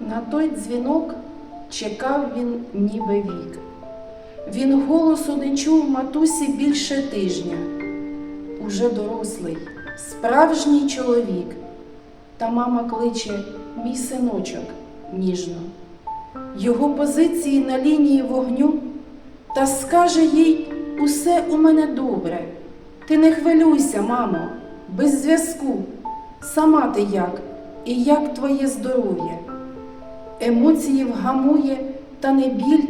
На той дзвінок чекав він ніби вік. Він голосу не чув матусі більше тижня. Уже дорослий, справжній чоловік. Та мама кличе мій синочок ніжно. Його позиції на лінії вогню та скаже їй усе у мене добре. Ти не хвилюйся, мамо, без зв'язку. Сама ти як, і як твоє здоров'я. Емоції вгамує, та не біль,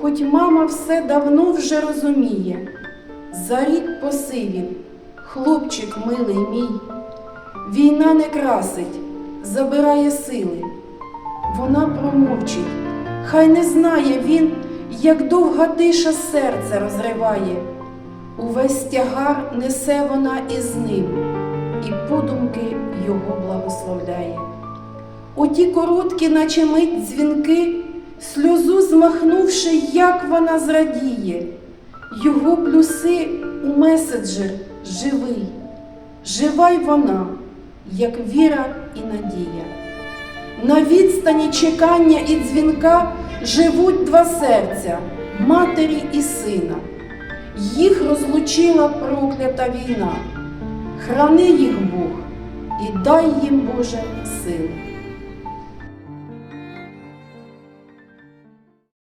хоч мама все давно вже розуміє. За рік посивів, хлопчик милий мій. Війна не красить, забирає сили. Вона промовчить, хай не знає він, як довга тиша серце розриває. Увесь тягар несе вона із ним, і подумки його благословляє. Оті короткі, наче мить дзвінки, сльозу змахнувши, як вона зрадіє, його плюси у меседжер живий, жива й вона, як віра і надія. На відстані чекання і дзвінка живуть два серця матері і сина. Їх розлучила проклята війна. Храни їх Бог і дай їм Боже сили.